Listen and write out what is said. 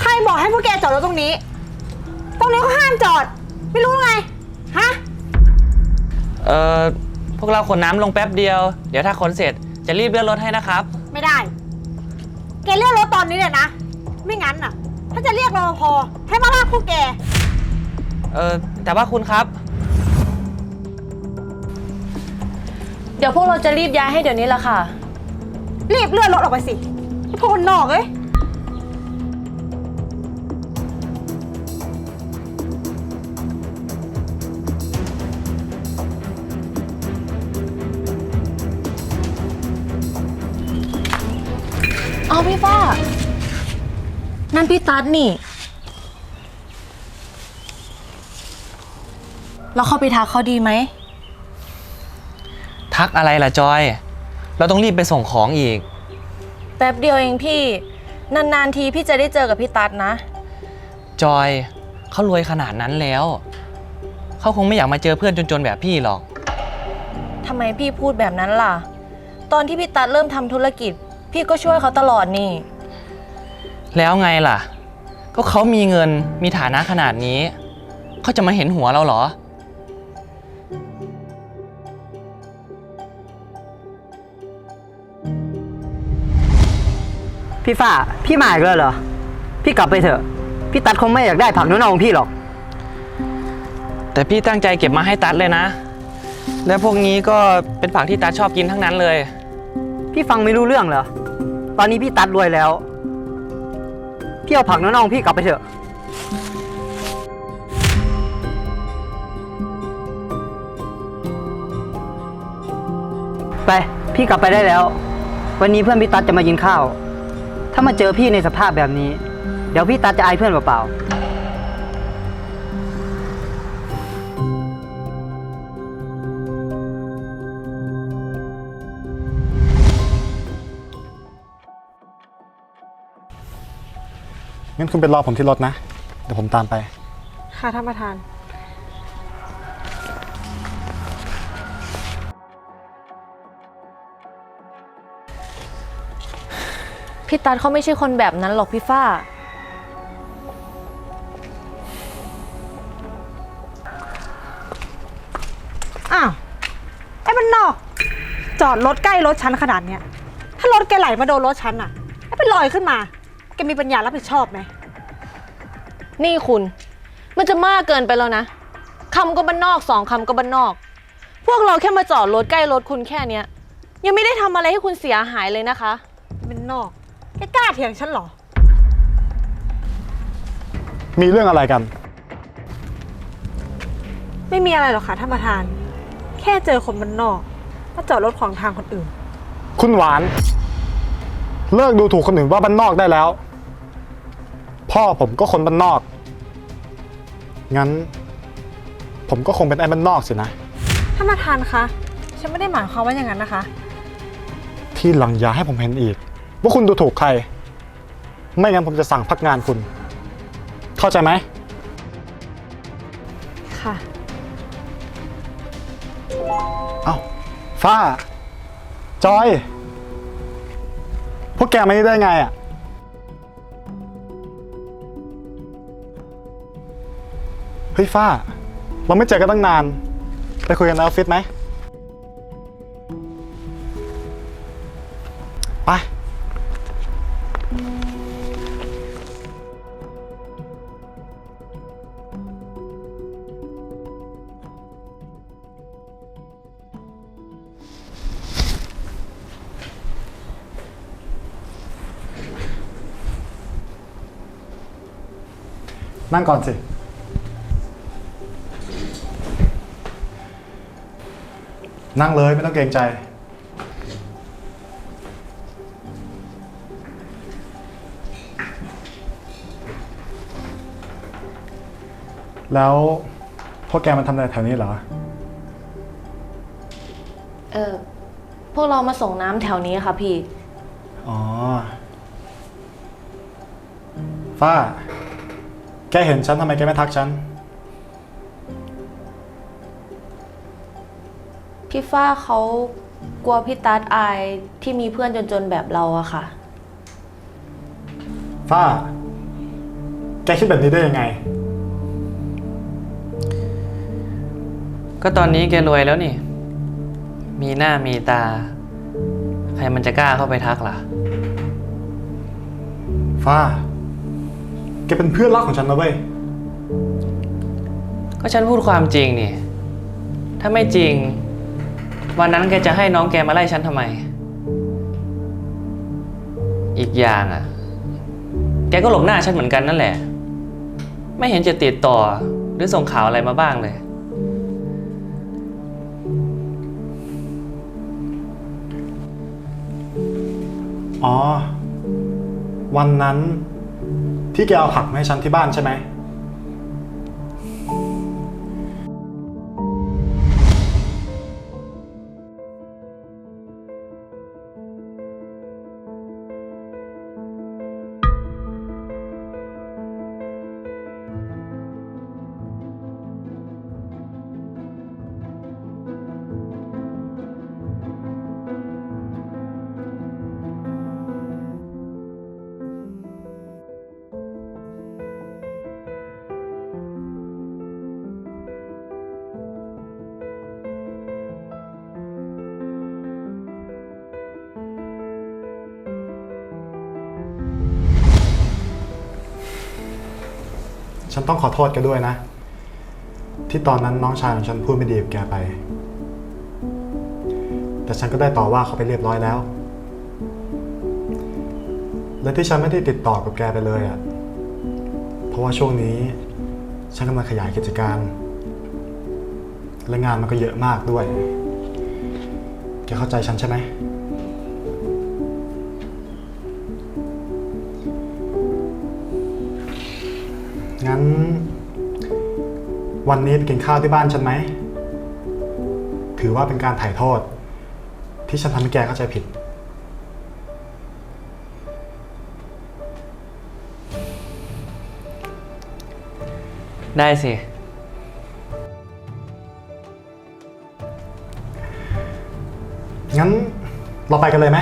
ใครบอกให้พวกแกจอดรถตรงนี้ ตรงนี้เขาห้ามจอด ไม่รู้ไง ฮะ เอ่อ พวกเราขนน้ำลงแป๊บเดียว เดี๋ยวถ้าขนเสร็จจะรีบเลื่อนรถให้นะครับ ไม่ได้ แกเรียกรถตอนนี้เลยนะ ไม่งั้นน่ะ ถ้าจะเรียกรปภให้มาลากพวกแก เอ่อ แต่ว่าคุณครับ เดี๋ยวพวกเราจะรีบย้ายให้เดี๋ยวนี้ละค่ะ รีบเลื่อนรถออกไปสิโทนนอกเอ้ย เอาพี่ฟ้า นั่นพี่ตั๊ดนี่ เราเข้าไปทักเขาดีไหม ทักอะไรล่ะจอย เราต้องรีบไปส่งของอีก แป๊บเดียวเองพี่ นานๆทีพี่จะได้เจอกับพี่ตั๊ดนะ จอยเขารวยขนาดนั้นแล้ว เขาคงไม่อยากมาเจอเพื่อนจนๆแบบพี่หรอก ทำไมพี่พูดแบบนั้นล่ะ ตอนที่พี่ตั๊ดเริ่มทำธุรกิจ พี่ก็ช่วยเขาตลอดนี่ แล้วไงล่ะ ก็เขามีเงินมีฐานะขนาดนี้ เขาจะมาเห็นหัวเราเหรอ พี่ฝ้าพี่มาอีกแล้วเหรอ พี่กลับไปเถอะ พี่ตัดคงไม่อยากได้ผักน้องๆของพี่หรอก แต่พี่ตั้งใจเก็บมาให้ตัดเลยนะ และพวกนี้ก็เป็นผักที่ตัดชอบกินทั้งนั้นเลย พี่ฟังไม่รู้เรื่องเหรอ ตอนนี้พี่ตัดรวยแล้ว พี่เอาผักน้องๆพี่กลับไปเถอะ ไป พี่กลับไปได้แล้ว วันนี้เพื่อนพี่ตัดจะมากินข้าว ถ้ามาเจอพี่ในสภาพแบบนี้ เดี๋ยวพี่ตัดจะอายเพื่อนเปล่าๆงั้นคุณไปรอผมที่รถนะ เดี๋ยวผมตามไป ค่ะท่านประธาน พี่ตั๊ดเขาไม่ใช่คนแบบนั้นหรอกพี่ฝ้า อ้าว ไอ้มันนอก จอดรถใกล้รถฉันขนาดเนี้ย ถ้ารถแกไหลมาโดนรถฉันน่ะแล้วเป็นรอยขึ้นมา แกมีปัญญารับผิดชอบไหม นี่คุณ มันจะมากเกินไปแล้วนะคำก็บ้านนอกสองคำก็บ้านนอก พวกเราแค่มาจอดรถใกล้รถคุณแค่เนี้ย ยังไม่ได้ทำอะไรให้คุณเสียหายเลยนะคะเป็นนอก แกกล้าเถียงฉันเหรอ มีเรื่องอะไรกัน ไม่มีอะไรหรอกค่ะท่านประธาน แค่เจอคนมันนอกมาจอดรถขวางทางคนอื่น คุณหวาน เลิกดูถูกคนอื่นว่าบ้านนอกได้แล้ว พ่อผมก็คนบ้านนอก งั้น ผมก็คงเป็นไอ้บ้านนอกสินะ ท่านประธานคะ ฉันไม่ได้หมายความว่าอย่างนั้นนะคะ ที่หลังอย่าให้ผมเห็นอีก ว่าคุณดูถูกใคร ไม่งั้นผมจะสั่งพักงานคุณ เข้าใจไหม ค่ะ เอ้าฟ้า จอย พวกแกมานี่ได้ไงอะ เฮ้ยฟ้า เราไม่เจอกันตั้งนาน ไปคุยกันในออฟฟิศไหม นั่งก่อนสิ นั่งเลยไม่ต้องเกรงใจ แล้วพวกแกมันทำอะไรแถวนี้เหรอ เออพวกเรามาส่งน้ำแถวนี้ค่ะพี่ อ๋อฟ้า แกเห็นฉันทำไมแกไม่ทักฉัน พี่ฟ้าเขากลัวพี่ตัดอายที่มีเพื่อนจนๆแบบเราอะค่ะฟ้า แกคิดแบบนี้ได้ยังไง ก็ตอนนี้แกรวยแล้วนี่ มีหน้ามีตา ใครมันจะกล้าเข้าไปทักล่ะฟ้าแกเป็นเพื่อนรักของฉันนะเว้ย ก็ฉันพูดความจริงนี่ ถ้าไม่จริง วันนั้นแกจะให้น้องแกมาไล่ฉันทำไม อีกอย่างอะ แกก็หลบหน้าฉันเหมือนกันนั่นแหละ ไม่เห็นจะติดต่อหรือส่งข่าวอะไรมาบ้างเลย อ๋อ วันนั้น ที่แกเอาผักมาให้ฉันที่บ้านใช่ไหม ฉันต้องขอโทษแกด้วยนะ ที่ตอนนั้นน้องชายของฉันพูดไม่ดีกับแกไป แต่ฉันก็ได้ต่อว่าเขาไปเรียบร้อยแล้ว และที่ฉันไม่ได้ติดต่อกับแกไปเลยอะ เพราะว่าช่วงนี้ ฉันกำลังขยายกิจการ และงานมันก็เยอะมากด้วย แกเข้าใจฉันใช่ไหม งั้น วันนี้ไปกินข้าวที่บ้านฉันไหม ถือว่าเป็นการถ่ายโทษ ที่ฉันทำให้แกเข้าใจผิด ได้สิ งั้นเราไปกันเลยไหม